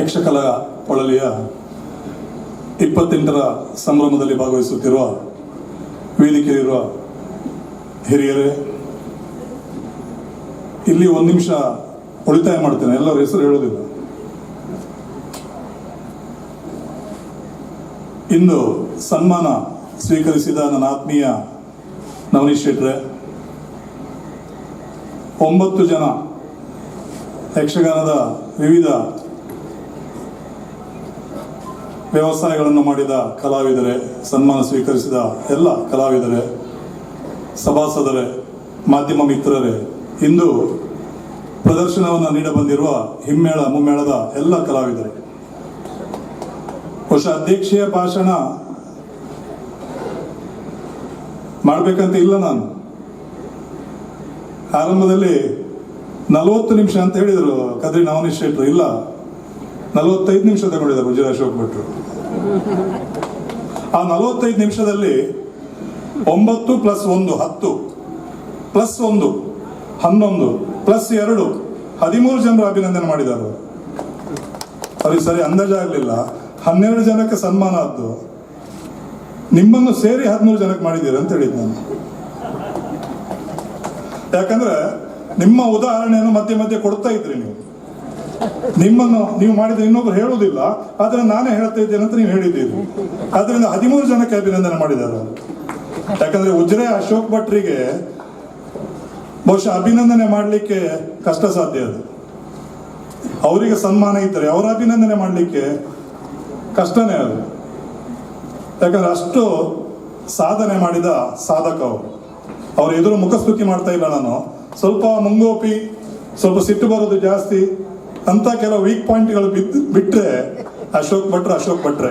ಯಕ್ಷಕಲಾ ಪೊಳಲಿಯ ಇಪ್ಪತ್ತೆಂಟರ ಸಂಭ್ರಮದಲ್ಲಿ ಭಾಗವಹಿಸುತ್ತಿರುವ ವೇದಿಕೆಯಲ್ಲಿರುವ ಹಿರಿಯರೇ, ಇಲ್ಲಿ ಒಂದು ನಿಮಿಷ ಉಳಿತಾಯ ಮಾಡ್ತೇನೆ. ಎಲ್ಲರ ಹೆಸರು ಹೇಳೋದಿಲ್ಲ. ಇಂದು ಸನ್ಮಾನ ಸ್ವೀಕರಿಸಿದ ನನ್ನ ಆತ್ಮೀಯ ನವನೀಶ್ ಶೆಟ್ರೆ ಒಂಬತ್ತು ಜನ ಯಕ್ಷಗಾನದ ವಿವಿಧ ವ್ಯವಸಾಯಗಳನ್ನು ಮಾಡಿದ ಕಲಾವಿದರೆ, ಸನ್ಮಾನ ಸ್ವೀಕರಿಸಿದ ಎಲ್ಲ ಕಲಾವಿದರೆ, ಸಭಾಸದರೇ, ಮಾಧ್ಯಮ ಮಿತ್ರರೇ, ಇಂದು ಪ್ರದರ್ಶನವನ್ನು ನೀಡಬಂದಿರುವ ಹಿಮ್ಮೇಳ ಮುಮ್ಮೇಳದ ಎಲ್ಲ ಕಲಾವಿದರೆ. ಹೊಸ ಅಧ್ಯಕ್ಷೀಯ ಭಾಷಣ ಮಾಡಬೇಕಂತ ಇಲ್ಲ ನಾನು. ಆರಂಭದಲ್ಲಿ ನಲವತ್ತು ನಿಮಿಷ ಅಂತ ಹೇಳಿದರು. ಕದ್ರಿ ನವನೀಶ್ ಶೆಟ್ರು ಇಲ್ಲ, ನಲವತ್ತೈದು ನಿಮಿಷ ತಗೊಂಡಿದ್ದಾರೆ ಉಜಿರ ಅಶೋಕ್ ಭಟ್ರು. ಆ ನಲವತ್ತೈದು ನಿಮಿಷದಲ್ಲಿ ಒಂಬತ್ತು ಪ್ಲಸ್ ಒಂದು ಹತ್ತು, ಪ್ಲಸ್ ಒಂದು ಹನ್ನೊಂದು, ಪ್ಲಸ್ ಎರಡು ಹದಿಮೂರು ಜನರು ಅಭಿನಂದನೆ ಮಾಡಿದರು ಅವರು. ಅವ್ರಿಗೆ ಸರಿ ಅಂದಾಜಾಗಲಿಲ್ಲ ಹನ್ನೆರಡು ಜನಕ್ಕೆ ಸನ್ಮಾನ ಆದ್ದು. ನಿಮ್ಮನ್ನು ಸೇರಿ ಹದಿಮೂರು ಜನಕ್ಕೆ ಮಾಡಿದ್ದೀರಿ ಅಂತ ಹೇಳಿದ್ದು ನಾನು. ಯಾಕಂದ್ರೆ ನಿಮ್ಮ ಉದಾಹರಣೆಯನ್ನು ಮಧ್ಯೆ ಮಧ್ಯೆ ಕೊಡ್ತಾ ಇದ್ರಿ ನೀವು. ನಿಮ್ಮನ್ನು ನೀವು ಮಾಡಿದ ಇನ್ನೊಬ್ರು ಹೇಳುವುದಿಲ್ಲ, ಆದ್ರೆ ನಾನೇ ಹೇಳ್ತಾ ಇದ್ದೇನೆ ಅಂತ ನೀವು ಹೇಳಿದ್ದೀರಿ. ಅದರಿಂದ ಹದಿಮೂರು ಜನಕ್ಕೆ ಅಭಿನಂದನೆ ಮಾಡಿದ್ದಾರೆ. ಯಾಕಂದ್ರೆ ಉಜ್ರೆ ಅಶೋಕ್ ಭಟ್ರಿಗೆ ಬಹುಶಃ ಅಭಿನಂದನೆ ಮಾಡಲಿಕ್ಕೆ ಕಷ್ಟ ಸಾಧ್ಯ ಅದು. ಅವರಿಗೆ ಸನ್ಮಾನ ಇದ್ದರೆ ಅವರ ಅಭಿನಂದನೆ ಮಾಡಲಿಕ್ಕೆ ಕಷ್ಟನೇ ಅದು. ಯಾಕಂದ್ರೆ ಅಷ್ಟು ಸಾಧನೆ ಮಾಡಿದ ಸಾಧಕ ಅವರು. ಅವ್ರ ಎದುರು ಮುಖಸ್ತುತಿ ಮಾಡ್ತಾ ಇಲ್ಲ ನಾನು. ಸ್ವಲ್ಪ ಮುಂಗೋಪಿ, ಸ್ವಲ್ಪ ಸಿಟ್ಟು ಬರೋದು ಜಾಸ್ತಿ. ಅಂತ ಕೆಲವು ವೀಕ್ ಪಾಯಿಂಟ್ಗಳು ಬಿದ್ದು ಬಿಟ್ಟರೆ ಅಶೋಕ್ ಭಟ್ರೆ ಅಶೋಕ್ ಭಟ್ರೆ.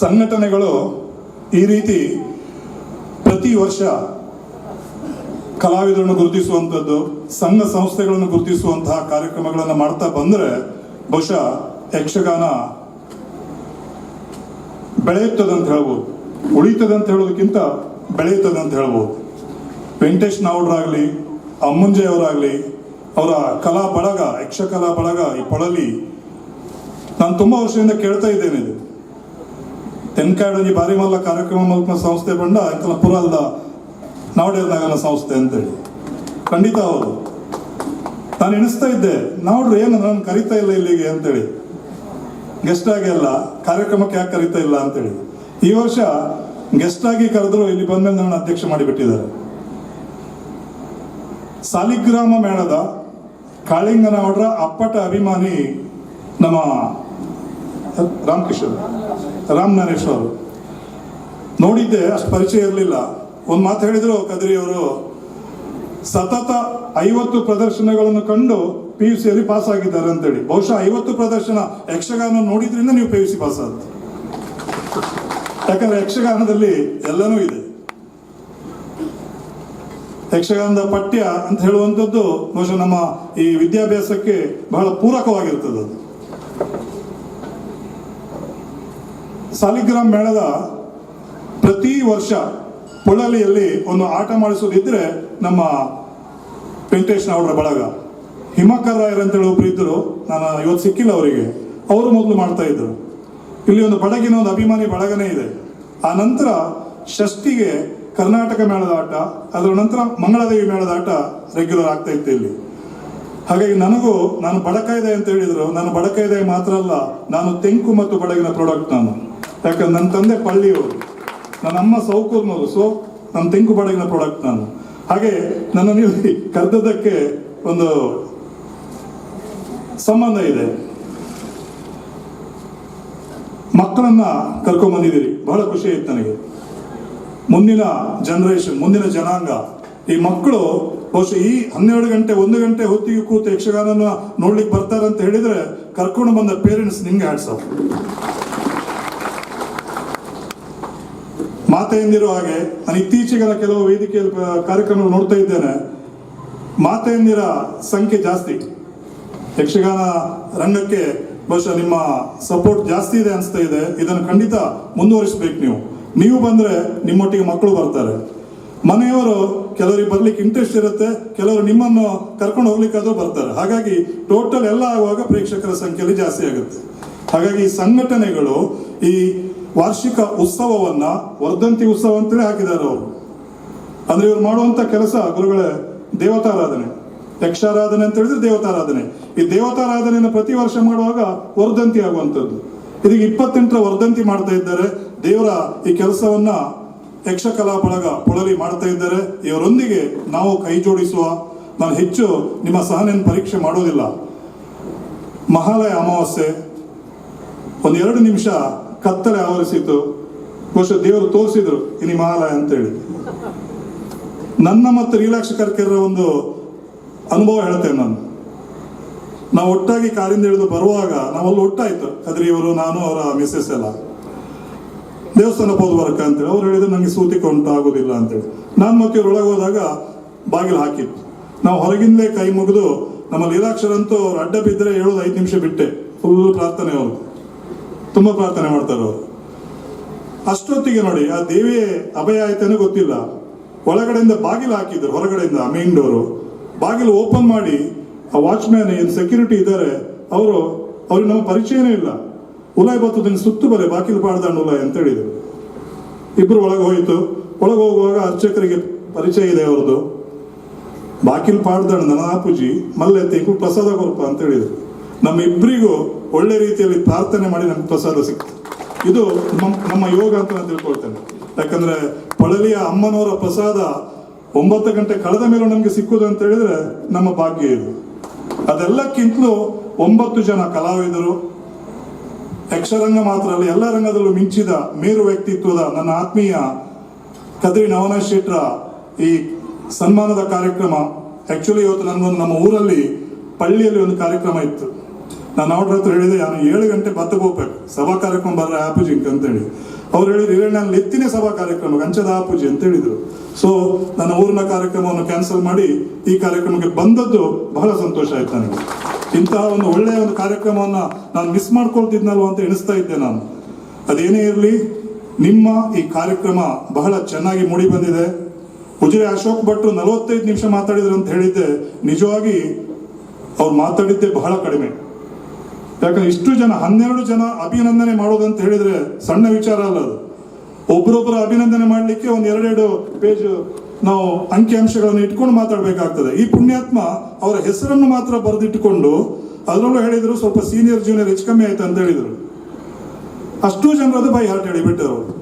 ಸಂಘಟನೆಗಳು ಈ ರೀತಿ ಪ್ರತಿ ವರ್ಷ ಕಲಾವಿದರನ್ನು ಗುರುತಿಸುವಂಥದ್ದು ಸಂಘ ಸಂಸ್ಥೆಗಳನ್ನು ಗುರುತಿಸುವಂತಹ ಕಾರ್ಯಕ್ರಮಗಳನ್ನು ಮಾಡ್ತಾ ಬಂದರೆ ಬಹುಶಃ ಯಕ್ಷಗಾನ ಬೆಳೆಯುತ್ತದೆ ಅಂತ ಹೇಳ್ಬೋದು. ಅಂತ ಹೇಳೋದಕ್ಕಿಂತ ಬೆಳೆಯುತ್ತದೆ ಅಂತ ಹೇಳ್ಬೋದು. ವೆಂಕಟೇಶ್ ನಾವುಡ್ರಾಗಲಿ ಅವರಾಗ್ಲಿ, ಅವರ ಕಲಾ ಬಳಗ, ಯಕ್ಷಕಲಾ ಬಳಗ ಈ ಪೊಳಲಿ ನಾನು ತುಂಬ ವರ್ಷದಿಂದ ಕೇಳ್ತಾ ಇದ್ದೇನೆ ಇದು. ತೆನ್ಕಾಡಂಜಿ ಬಾರಿ ಮಲ್ಲ ಕಾರ್ಯಕ್ರಮ ಮೂಲಕ ಸಂಸ್ಥೆ ಬಂಡ ಪುರಾಲ್ದ ಪುರಲ್ದ ನಾವಡೇರ್ನಾಗನ ಸಂಸ್ಥೆ ಅಂತೇಳಿ. ಖಂಡಿತ ಹೌದು. ನಾನು ಎಣಿಸ್ತಾ ಇದ್ದೆ ನಾವ್ರು ಏನು ನಾನು ಕರಿತಾ ಇಲ್ಲ ಇಲ್ಲಿಗೆ ಅಂತೇಳಿ. ಗೆಸ್ಟ್ ಆಗಿ ಅಲ್ಲ, ಕಾರ್ಯಕ್ರಮಕ್ಕೆ ಯಾಕೆ ಕರಿತಾ ಇಲ್ಲ ಅಂತೇಳಿ. ಈ ವರ್ಷ ಗೆಸ್ಟ್ ಆಗಿ ಕರೆದ್ರು ಇಲ್ಲಿ ಬಂದ್ಮೇಲೆ ನನ್ನ ಅಧ್ಯಕ್ಷ ಮಾಡಿಬಿಟ್ಟಿದ್ದಾರೆ. ಸಾಲಿಗ್ರಾಮ ಮೇಳದ ಕಾಳಿಂಗನವರ ಅಪ್ಪಟ ಅಭಿಮಾನಿ ನಮ್ಮ ರಾಮಕೃಷ್ಣ, ರಾಮ್ ಅವರು. ನೋಡಿದ್ದೆ, ಅಷ್ಟು ಪರಿಚಯ ಇರಲಿಲ್ಲ. ಒಂದು ಮಾತು ಹೇಳಿದ್ರು ಕದ್ರಿ ಅವರು, ಸತತ ಐವತ್ತು ಪ್ರದರ್ಶನಗಳನ್ನು ಕಂಡು ಪಿ ಯು ಸಿಯಲ್ಲಿ ಪಾಸ್ ಆಗಿದ್ದಾರೆ ಅಂತೇಳಿ. ಬಹುಶಃ ಐವತ್ತು ಪ್ರದರ್ಶನ ಯಕ್ಷಗಾನ ನೋಡಿದ್ರಿಂದ ನೀವು ಪಿ ಯು ಸಿ ಪಾಸ್ ಆದ ಯಾಕಂದ್ರೆ ಯಕ್ಷಗಾನದಲ್ಲಿ ಎಲ್ಲನೂ ಇದೆ. ಯಕ್ಷಗಾನದ ಪಠ್ಯ ಅಂತ ಹೇಳುವಂಥದ್ದು ಬಹುಶಃ ನಮ್ಮ ಈ ವಿದ್ಯಾಭ್ಯಾಸಕ್ಕೆ ಬಹಳ ಪೂರಕವಾಗಿರ್ತದೆ ಅದು. ಸಾಲಿಗ್ರಾಮ್ ಮೇಳದ ಪ್ರತಿ ವರ್ಷ ಪೊಳಲಿಯಲ್ಲಿ ಒಂದು ಆಟ ಮಾಡಿಸೋದಿದ್ರೆ ನಮ್ಮ ವೆಂಕಟೇಶ್ ಅವರ ಬಳಗ. ಹಿಮಕರ್ ರಾಯರ್ ಅಂತೇಳಿ ಒಬ್ರು ಇದ್ರು ನಾನು ಇವತ್ತು ಸಿಕ್ಕಿಲ್ಲ ಅವರಿಗೆ. ಅವರು ಮೊದಲು ಮಾಡ್ತಾ ಇದ್ರು ಇಲ್ಲಿ ಒಂದು ಬಡಗಿನ ಒಂದು ಅಭಿಮಾನಿ ಬಳಗನೇ ಇದೆ. ಆ ನಂತರ ಷಷ್ಠಿಗೆ ಕರ್ನಾಟಕ ಮೇಳದ ಆಟ, ಅದರ ನಂತರ ಮಂಗಳದೇವಿ ಮೇಳದ ಆಟ ರೆಗ್ಯುಲರ್ ಆಗ್ತಾ ಇತ್ತು ಇಲ್ಲಿ. ಹಾಗಾಗಿ ನನಗೂ, ನಾನು ಬಡಕಾಯ್ದೆ ಅಂತ ಹೇಳಿದ್ರು, ನಾನು ಬಡಕಾಯ್ದೆ ಮಾತ್ರ ಅಲ್ಲ, ನಾನು ತೆಂಕು ಮತ್ತು ಬಡಗಿನ ಪ್ರಾಡಕ್ಟ್ ನಾನು. ಯಾಕಂದ್ರೆ ನನ್ನ ತಂದೆ ಪಳ್ಳಿಯವರು. ನನ್ನ ಅಮ್ಮ ಸೌಕೂರ್ನವರು ಸೊ ನನ್ನ ತೆಂಕು ಬಡಗಿನ ಪ್ರಾಡಕ್ಟ್ ನಾನು. ಹಾಗೆ ನನ್ನ ನೀವು ಕರೆದದ್ದಕ್ಕೆ ಒಂದು ಸಂಬಂಧ ಇದೆ. ಮಕ್ಕಳನ್ನ ಕರ್ಕೊಂಡ್ ಬಂದಿದ್ದೀರಿ. ಬಹಳ ಖುಷಿ ಆಯ್ತು ನನಗೆ. ಮುಂದಿನ ಜನರೇಷನ್ ಮುಂದಿನ ಜನಾಂಗ, ಈ ಮಕ್ಕಳು ಬಹುಶಃ ಈ ಹನ್ನೆರಡು ಗಂಟೆ, ಒಂದು ಗಂಟೆ ಹೊತ್ತಿಗೆ ಕೂತು ಯಕ್ಷಗಾನನ ನೋಡ್ಲಿಕ್ಕೆ ಬರ್ತಾರೆ ಅಂತ ಹೇಳಿದ್ರೆ ಕರ್ಕೊಂಡು ಬಂದ ಪೇರೆಂಟ್ಸ್ ನಿಮ್ಗೆ ಹ್ಯಾಟ್ಸ್ ಆಫ್ ಮಾತೆಯಂದಿರೋ ಹಾಗೆ ನಾನು ಇತ್ತೀಚೆಗೆ ಕೆಲವು ವೇದಿಕೆಯಲ್ಲಿ ಕಾರ್ಯಕ್ರಮಗಳು ಕಾರ್ಯಕ್ರಮ ನೋಡ್ತಾ ಇದ್ದೇನೆ. ಮಾತೆಯಂದಿರ ಸಂಖ್ಯೆ ಜಾಸ್ತಿ. ಯಕ್ಷಗಾನ ರಂಗಕ್ಕೆ ಬಹುಶಃ ನಿಮ್ಮ ಸಪೋರ್ಟ್ ಜಾಸ್ತಿ ಇದೆ ಅನಿಸ್ತಾ ಇದೆ. ಇದನ್ನು ಖಂಡಿತ ಮುಂದುವರಿಸಬೇಕು ನೀವು. ನೀವು ಬಂದ್ರೆ ನಿಮ್ಮೊಟ್ಟಿಗೆ ಮಕ್ಕಳು ಬರ್ತಾರೆ. ಮನೆಯವರು ಕೆಲವರಿಗೆ ಬರ್ಲಿಕ್ಕೆ ಇಂಟ್ರೆಸ್ಟ್ ಇರುತ್ತೆ. ಕೆಲವರು ನಿಮ್ಮನ್ನು ಕರ್ಕೊಂಡು ಹೋಗ್ಲಿಕ್ಕಾದ್ರೂ ಬರ್ತಾರೆ. ಹಾಗಾಗಿ ಟೋಟಲ್ ಎಲ್ಲ ಆಗುವಾಗ ಪ್ರೇಕ್ಷಕರ ಸಂಖ್ಯೆಯಲ್ಲಿ ಜಾಸ್ತಿ ಆಗುತ್ತೆ. ಹಾಗಾಗಿ ಸಂಘಟನೆಗಳು ಈ ವಾರ್ಷಿಕ ಉತ್ಸವವನ್ನ ವರ್ಧಂತಿ ಉತ್ಸವ ಅಂತೇಳಿ ಹಾಕಿದ್ದಾರೆ ಅವರು. ಅಂದ್ರೆ ಇವ್ರು ಮಾಡುವಂತ ಕೆಲಸ ಗುರುಗಳೇ, ದೇವತಾರಾಧನೆ. ಯಕ್ಷಾರಾಧನೆ ಅಂತ ಹೇಳಿದ್ರೆ ದೇವತಾರಾಧನೆ. ಈ ದೇವತಾರಾಧನೆಯನ್ನು ಪ್ರತಿ ವರ್ಷ ಮಾಡುವಾಗ ವರ್ಧಂತಿ ಆಗುವಂಥದ್ದು. ಇದೀಗ ಇಪ್ಪತ್ತೆಂಟರ ವರ್ಧಂತಿ ಮಾಡ್ತಾ ಇದ್ದಾರೆ. ದೇವರ ಈ ಕೆಲಸವನ್ನ ಯಕ್ಷಕಲಾ ಬಳಗ ಪೊಳಲಿ ಮಾಡ್ತಾ ಇದ್ದಾರೆ. ಇವರೊಂದಿಗೆ ನಾವು ಕೈ ಜೋಡಿಸುವ, ನಾನು ಹೆಚ್ಚು ನಿಮ್ಮ ಸಹನೆಯನ್ನು ಪರೀಕ್ಷೆ ಮಾಡೋದಿಲ್ಲ. ಮಹಾಲಯ ಅಮಾವಾಸ್ಯೆ ಒಂದೆರಡು ನಿಮಿಷ ಕತ್ತಲೆ ಆವರಿಸಿತು ಬಹುಶಃ ದೇವರು ತೋರಿಸಿದ್ರು ಇನಿ ಮಹಾಲಯ ಅಂತೇಳಿ. ನನ್ನ ಮತ್ತು ರೀಲಾಕ್ಷ ಕರ್ಕೆರ ಒಂದು ಅನುಭವ ಹೇಳ್ತೇನೆ ನಾನು. ನಾವು ಒಟ್ಟಾಗಿ ಕಾರಿಂದ ಇಳಿದು ಬರುವಾಗ ನಾವಲ್ಲಿ ಒಟ್ಟಾಯ್ತು. ಕದ್ರಿಯವರು, ನಾನು, ಅವರ ಮಿಸ್ಸಸ್ ಎಲ್ಲ. ದೇವಸ್ಥಾನ ಹೋದ್ ಬರಕ ಅಂತೇಳಿ, ಅವ್ರು ಹೇಳಿದ್ರು ನನಗೆ ಸೂತಿಕ ಉಂಟು ಆಗೋದಿಲ್ಲ ಅಂತೇಳಿ. ನಾನು ಮತ್ತೆ ಇವ್ರು ಒಳಗೆ ಹೋದಾಗ ಬಾಗಿಲು ಹಾಕಿತ್ತು. ನಾವು ಹೊರಗಿಂದಲೇ ಕೈ ಮುಗಿದು ನಮ್ಮ ಲೀಲಾಕ್ಷರಂತೂ ಅವ್ರು ಅಡ್ಡ ಬಿದ್ದರೆ ಹೇಳೋದು ಐದು ನಿಮಿಷ ಬಿಟ್ಟೆ. ಫುಲ್ ಪ್ರಾರ್ಥನೆ ಅವರು ತುಂಬಾ ಪ್ರಾರ್ಥನೆ ಮಾಡ್ತಾರೆ ಅವರು. ಅಷ್ಟೊತ್ತಿಗೆ ನೋಡಿ, ಆ ದೇವಿಯೇ ಅಭಯ ಆಯ್ತೇನೋ ಗೊತ್ತಿಲ್ಲ. ಒಳಗಡೆಯಿಂದ ಬಾಗಿಲು ಹಾಕಿದ್ರು, ಹೊರಗಡೆಯಿಂದ ಮೇನ್ ಡೋರು ಬಾಗಿಲು ಓಪನ್ ಮಾಡಿ, ಆ ವಾಚ್ಮ್ಯಾನ್ ಏನು ಸೆಕ್ಯೂರಿಟಿ ಇದ್ದಾರೆ, ಅವರು, ಅವ್ರಿಗೆ ನಮ್ಮ ಪರಿಚಯನೇ ಇಲ್ಲ. ಉಲಾಯ್ ದಿನ ಸುತ್ತು ಬರೆ ಬಾಗಿಲು ಪಾಡ್ದಾಣ ಉಲಾಯ್ ಅಂತ ಹೇಳಿದರು. ಇಬ್ರು ಒಳಗೆ ಹೋಯಿತು. ಒಳಗೆ ಹೋಗುವಾಗ ಅರ್ಚಕರಿಗೆ ಪರಿಚಯ ಇದೆ ಅವ್ರದ್ದು ಬಾಕಿಲ್ ಪಾಡ್ದಾಣ ನನ್ನ ಮಲ್ಲೆ ತೆಂಕು ಪ್ರಸಾದ ಕೊಲ್ಪ ಅಂತ ಹೇಳಿದರು. ನಮ್ಮ ಇಬ್ಬರಿಗೂ ಒಳ್ಳೆ ರೀತಿಯಲ್ಲಿ ಪ್ರಾರ್ಥನೆ ಮಾಡಿ ನಮ್ಗೆ ಪ್ರಸಾದ ಸಿಕ್ತು ಇದು ನಮ್ಮ ನಮ್ಮ ಯೋಗ ಅಂತ ನಾನು ತಿಳ್ಕೊಳ್ತೇನೆ. ಯಾಕಂದ್ರೆ ಪಳಲಿಯ ಅಮ್ಮನವರ ಪ್ರಸಾದ ಒಂಬತ್ತು ಗಂಟೆ ಕಳೆದ ಮೇಲೆ ನಮ್ಗೆ ಸಿಕ್ಕುದು ಅಂತ ಹೇಳಿದ್ರೆ ನಮ್ಮ ಭಾಗ್ಯ ಇದು. ಅದೆಲ್ಲಕ್ಕಿಂತಲೂ ಒಂಬತ್ತು ಜನ ಕಲಾವಿದರು, ಯಕ್ಷರಂಗ ಮಾತ್ರ ಅಲ್ಲ, ಎಲ್ಲ ರಂಗದಲ್ಲೂ ಮಿಂಚಿದ ಮೇರು ವ್ಯಕ್ತಿತ್ವದ ನನ್ನ ಆತ್ಮೀಯ ಕದ್ರಿ ನವನ ಶೆಟ್ರ ಈ ಸನ್ಮಾನದ ಕಾರ್ಯಕ್ರಮ. ಆಕ್ಚುಲಿ ಇವತ್ತು ನನ್ನ ನಮ್ಮ ಊರಲ್ಲಿ ಪಳ್ಳಿಯಲ್ಲಿ ಒಂದು ಕಾರ್ಯಕ್ರಮ ಇತ್ತು. ನಾನು ಅವ್ರ ಹತ್ರ ಹೇಳಿದೆ, ನಾನು ಏಳು ಗಂಟೆ ಬತ್ತ ಹೋಗ್ಬೇಕು. ಸಭಾ ಕಾರ್ಯಕ್ರಮ ಬರ ಆಪೂಜಿಂಗ್ ಅಂತೇಳಿ. ಅವ್ರು ಹೇಳಿದ್ರು ಇಲ್ಲ ನಾನು ಎತ್ತಿನ ಸಭಾ ಕಾರ್ಯಕ್ರಮ ಅಂಚದ ಆಪೂಜಿ ಅಂತ ಹೇಳಿದ್ರು ಸೊ ನನ್ನ ಊರಿನ ಕಾರ್ಯಕ್ರಮವನ್ನು ಕ್ಯಾನ್ಸಲ್ ಮಾಡಿ ಈ ಕಾರ್ಯಕ್ರಮಕ್ಕೆ ಬಂದದ್ದು ಬಹಳ ಸಂತೋಷ ಆಯ್ತು ನನಗೆ. ಇಂತಹ ಒಂದು ಒಳ್ಳೆಯ ಒಂದು ಕಾರ್ಯಕ್ರಮವನ್ನ ನಾನು ಮಿಸ್ ಮಾಡ್ಕೊಳ್ತಿದ್ನಲ್ವ ಅಂತ ಎಣಿಸ್ತಾ ಇದ್ದೆ ನಾನು. ಅದೇನೇ ಇರಲಿ, ನಿಮ್ಮ ಈ ಕಾರ್ಯಕ್ರಮ ಬಹಳ ಚೆನ್ನಾಗಿ ಮೂಡಿ ಬಂದಿದೆ. ಉಜಿರೆ ಅಶೋಕ್ ಭಟ್ರು ನಲವತ್ತೈದು ನಿಮಿಷ ಮಾತಾಡಿದ್ರು ಅಂತ ಹೇಳಿದ್ದೆ. ನಿಜವಾಗಿ ಅವ್ರು ಮಾತಾಡಿದ್ದೆ ಬಹಳ ಕಡಿಮೆ. ಯಾಕಂದ್ರೆ ಇಷ್ಟು ಜನ, ಹನ್ನೆರಡು ಜನ ಅಭಿನಂದನೆ ಮಾಡೋದಂತ ಹೇಳಿದ್ರೆ ಸಣ್ಣ ವಿಚಾರ ಅಲ್ಲ ಅದು. ಒಬ್ರೊಬ್ಬರು ಅಭಿನಂದನೆ ಮಾಡಲಿಕ್ಕೆ ಒಂದು ಎರಡೆರಡು ಪೇಜ್ ನಾವು ಅಂಕಿಅಂಶಗಳನ್ನು ಇಟ್ಕೊಂಡು ಮಾತಾಡಬೇಕಾಗ್ತದೆ. ಈ ಪುಣ್ಯಾತ್ಮ ಅವರ ಹೆಸರನ್ನು ಮಾತ್ರ ಬರೆದಿಟ್ಟುಕೊಂಡು ಅದರಲ್ಲೂ ಹೇಳಿದ್ರು ಸ್ವಲ್ಪ ಸೀನಿಯರ್, ಜೂನಿಯರ್ ಹೆಚ್ಚು ಕಮ್ಮಿ ಆಯ್ತು ಅಂತ ಹೇಳಿದ್ರು. ಅಷ್ಟು ಜನರದು ಬೈ ಹಾರ್ಟ್ ಹೇಳಿಬಿಟ್ಟರು ಅವರು.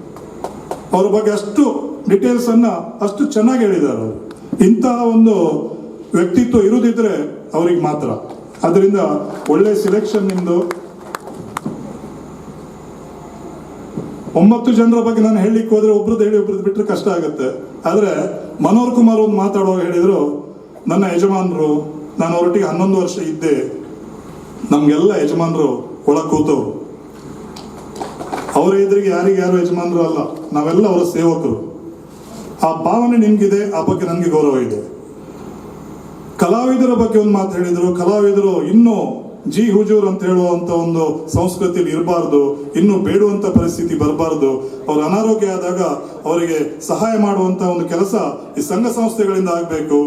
ಅವ್ರ ಬಗ್ಗೆ ಅಷ್ಟು ಡಿಟೇಲ್ಸ್ ಅನ್ನ ಅಷ್ಟು ಚೆನ್ನಾಗಿ ಹೇಳಿದ್ದಾರೆ ಇಂತಹ ಒಂದು ವ್ಯಕ್ತಿತ್ವ ಇರುದಿದ್ರೆ ಅವ್ರಿಗೆ ಮಾತ್ರ. ಅದರಿಂದ ಒಳ್ಳೆ ಸಿಲೆಕ್ಷನ್ ನಿಮ್ದು. ಒಂಬತ್ತು ಜನರ ಬಗ್ಗೆ ನಾನು ಹೇಳಲಿಕ್ಕೆ ಹೋದ್ರೆ ಒಬ್ರದ್ದು ಹೇಳಿ ಒಬ್ರದ್ದು ಬಿಟ್ಟರೆ ಕಷ್ಟ ಆಗುತ್ತೆ. ಆದ್ರೆ ಮನೋಹರ್ ಕುಮಾರ್ ಒಂದು ಮಾತಾಡುವಾಗ ಹೇಳಿದ್ರು, ನನ್ನ ಯಜಮಾನರು, ನಾನು ಅವರೊಟ್ಟಿಗೆ ಹನ್ನೊಂದು ವರ್ಷ ಇದ್ದೆ. ನಮ್ಗೆಲ್ಲ ಯಜಮಾನರು ಒಳ ಕೂತವ್ರು ಅವರ ಎದುರಿಗೆ ಯಾರಿಗೆ ಯಾರು ಯಜಮಾನರು ಅಲ್ಲ, ನಾವೆಲ್ಲ ಅವರ ಸೇವಕರು. ಆ ಭಾವನೆ ನಿಮ್ಗಿದೆ, ಆ ಬಗ್ಗೆ ನನಗೆ ಗೌರವ ಇದೆ. ಕಲಾವಿದರ ಬಗ್ಗೆ ಒಂದು ಮಾತು ಹೇಳಿದರು. ಕಲಾವಿದರು ಇನ್ನೂ ಜಿ ಹುಜೂರ್ ಅಂತ ಹೇಳುವಂತ ಒಂದು ಸಂಸ್ಕೃತಿಯಲ್ಲಿ ಇರಬಾರ್ದು, ಇನ್ನು ಬೇಡುವಂತ ಪರಿಸ್ಥಿತಿ ಬರಬಾರ್ದು. ಅವ್ರ ಅನಾರೋಗ್ಯ ಆದಾಗ ಅವರಿಗೆ ಸಹಾಯ ಮಾಡುವಂತ ಒಂದು ಕೆಲಸ ಈ ಸಂಘ ಸಂಸ್ಥೆಗಳಿಂದ ಆಗಬೇಕು.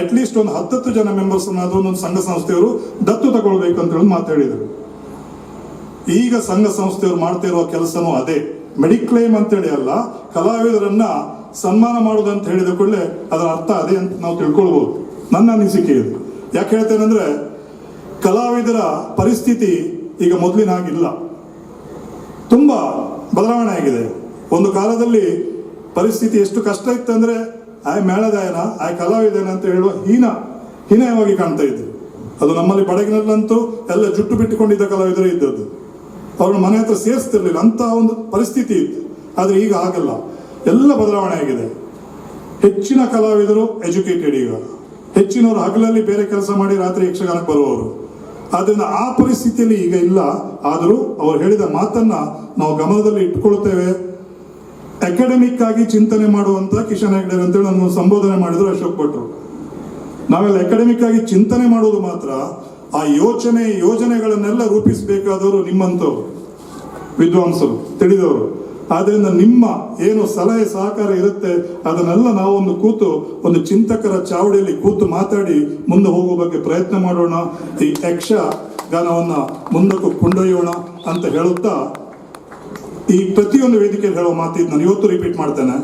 ಅಟ್ ಲೀಸ್ಟ್ ಒಂದು ಹತ್ತತ್ತು ಜನ ಮೆಂಬರ್ಸ್ ಅನ್ನ ಒಂದು ಸಂಘ ಸಂಸ್ಥೆಯವರು ದತ್ತು ತಗೊಳ್ಬೇಕು ಅಂತ ಹೇಳಿ ಮಾತು ಹೇಳಿದರು. ಈಗ ಸಂಘ ಸಂಸ್ಥೆಯವರು ಮಾಡ್ತಾ ಇರುವ ಕೆಲಸನೂ ಅದೇ. ಮೆಡಿಕ್ಲೇಮ್ ಅಂತೇಳಿ ಅಲ್ಲ, ಕಲಾವಿದರನ್ನ ಸನ್ಮಾನ ಮಾಡೋದು ಅಂತ ಹೇಳಿದ ಕೂಡಲೇ ಅದರ ಅರ್ಥ ಅದೇ ಅಂತ ನಾವು ತಿಳ್ಕೊಳ್ಬೋದು. ನನ್ನ ಅನಿಸಿಕೆ ಇದು. ಯಾಕೆ ಹೇಳ್ತೇನೆಂದ್ರೆ ಕಲಾವಿದರ ಪರಿಸ್ಥಿತಿ ಈಗ ಮೊದಲಿನ ಹಾಗಿಲ್ಲ. ತುಂಬಾ ಬದಲಾವಣೆ ಆಗಿದೆ. ಒಂದು ಕಾಲದಲ್ಲಿ ಪರಿಸ್ಥಿತಿ ಎಷ್ಟು ಕಷ್ಟ ಇತ್ತಂದ್ರೆ ಆಯ್ ಮೇಳದಾಯನ ಆಯ್ ಕಲಾವಿದನ ಅಂತ ಹೇಳುವ ಹೀನ, ಹೀನಯವಾಗಿ ಕಾಣ್ತಾ ಇದ್ರು ಅದು ನಮ್ಮಲ್ಲಿ ಬಡಗಿನಲ್ಲಂತೂ ಎಲ್ಲ ಜುಟ್ಟು ಬಿಟ್ಟುಕೊಂಡಿದ್ದ ಕಲಾವಿದರು ಇದ್ದದ್ದು. ಅವ್ರನ್ನ ಮನೆ ಹತ್ರ ಸೇರಿಸ್ತಿರ್ಲಿಲ್ಲ. ಅಂತ ಒಂದು ಪರಿಸ್ಥಿತಿ ಇತ್ತು. ಆದ್ರೆ ಈಗ ಹಾಗಲ್ಲ. ಎಲ್ಲ ಬದಲಾವಣೆ ಆಗಿದೆ. ಹೆಚ್ಚಿನ ಕಲಾವಿದರು ಎಜುಕೇಟೆಡ್ ಈಗ. ಹೆಚ್ಚಿನವರು ಹಗಲಲ್ಲಿ ಬೇರೆ ಕೆಲಸ ಮಾಡಿ ರಾತ್ರಿ ಯಕ್ಷಗಾನಕ್ಕೆ ಬರುವವರು. ಆದ್ದರಿಂದ ಆ ಪರಿಸ್ಥಿತಿಯಲ್ಲಿ ಈಗ ಇಲ್ಲ. ಆದರೂ ಅವರು ಹೇಳಿದ ಮಾತನ್ನ ನಾವು ಗಮನದಲ್ಲಿ ಇಟ್ಕೊಳ್ತೇವೆ. ಅಕಾಡೆಮಿಕ್ ಆಗಿ ಚಿಂತನೆ ಮಾಡುವಂತ ಕಿಶನ್ ಹೆಗ್ಡೆ ಅಂತೇಳಿ ನನ್ನ ಸಂಬೋಧನೆ ಮಾಡಿದ್ರು ಅಶೋಕ್ ಭಟ್ರು. ನಾವೆಲ್ಲ ಅಕಾಡೆಮಿಕ್ ಆಗಿ ಚಿಂತನೆ ಮಾಡೋದು ಮಾತ್ರ. ಆ ಯೋಚನೆ, ಯೋಜನೆಗಳನ್ನೆಲ್ಲ ರೂಪಿಸಬೇಕಾದವರು ನಿಮ್ಮಂಥವ್ರು ವಿದ್ವಾಂಸರು, ತಿಳಿದವರು. ಆದ್ರಿಂದ ನಿಮ್ಮ ಏನು ಸಲಹೆ ಸಹಕಾರ ಇರುತ್ತೆ, ಅದನ್ನೆಲ್ಲ ನಾವೊಂದು ಕೂತು ಒಂದು ಚಿಂತಕರ ಚಾವಡಿಯಲ್ಲಿ ಕೂತು ಮಾತಾಡಿ ಮುಂದೆ ಹೋಗುವ ಬಗ್ಗೆ ಪ್ರಯತ್ನ ಮಾಡೋಣ. ಈ ಯಕ್ಷ ಗಾನವನ್ನು ಮುಂದಕ್ಕೂ ಕೊಂಡೊಯ್ಯೋಣ ಅಂತ ಹೇಳುತ್ತಾ ಈ ಪ್ರತಿಯೊಂದು ವೇದಿಕೆಯಲ್ಲಿ ಹೇಳೋ ಮಾತಿದ್ದು ನಾನು ಇವತ್ತು ರಿಪೀಟ್ ಮಾಡ್ತೇನೆ.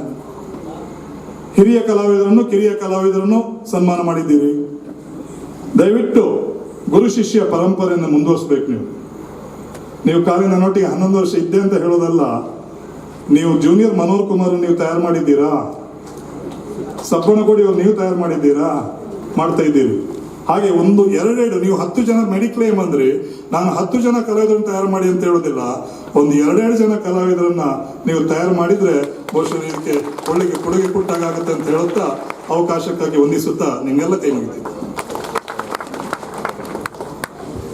ಹಿರಿಯ ಕಲಾವಿದರನ್ನು ಕಿರಿಯ ಕಲಾವಿದರನ್ನು ಸನ್ಮಾನ ಮಾಡಿದ್ದೀರಿ. ದಯವಿಟ್ಟು ಗುರು ಶಿಷ್ಯ ಪರಂಪರೆಯನ್ನು ಮುಂದುವರಿಸ್ಬೇಕು ನೀವು. ನೀವು ಕಾಲಿನ ನೋಟಿಗೆ ಹನ್ನೊಂದು ವರ್ಷ ಇದ್ದೆ ಅಂತ ಹೇಳೋದಲ್ಲ ನೀವು ಜೂನಿಯರ್ ಮನೋಹರ್ ಕುಮಾರ್ ನೀವು ತಯಾರು ಮಾಡಿದ್ದೀರಾ? ಸಬ್ಬಣಗೋಡಿ ಅವ್ರು ನೀವು ತಯಾರು ಮಾಡಿದ್ದೀರಾ? ಮಾಡ್ತಾ ಇದ್ದೀರಿ. ಹಾಗೆ ಒಂದು, ಎರಡೆರಡು, ನೀವು ಹತ್ತು ಜನ ಮೆಡಿಕ್ಲೇಮ್ ಅಂದ್ರೆ ನಾನು ಹತ್ತು ಜನ ಕಲಾವಿದರನ್ನು ತಯಾರು ಮಾಡಿ ಅಂತ ಹೇಳೋದಿಲ್ಲ. ಒಂದು ಎರಡೆರಡು ಜನ ಕಲಾವಿದರನ್ನ ನೀವು ತಯಾರು ಮಾಡಿದ್ರೆ ಬಹುಶಃ ಇದಕ್ಕೆ ಒಳ್ಳೆಗೆ ಕೊಡುಗೆ ಕೊಟ್ಟಾಗುತ್ತೆ ಅಂತ ಹೇಳುತ್ತಾ ಅವಕಾಶಕ್ಕಾಗಿ ವಂದಿಸುತ್ತಾ ನಿಮ್ಗೆಲ್ಲ ಕೈ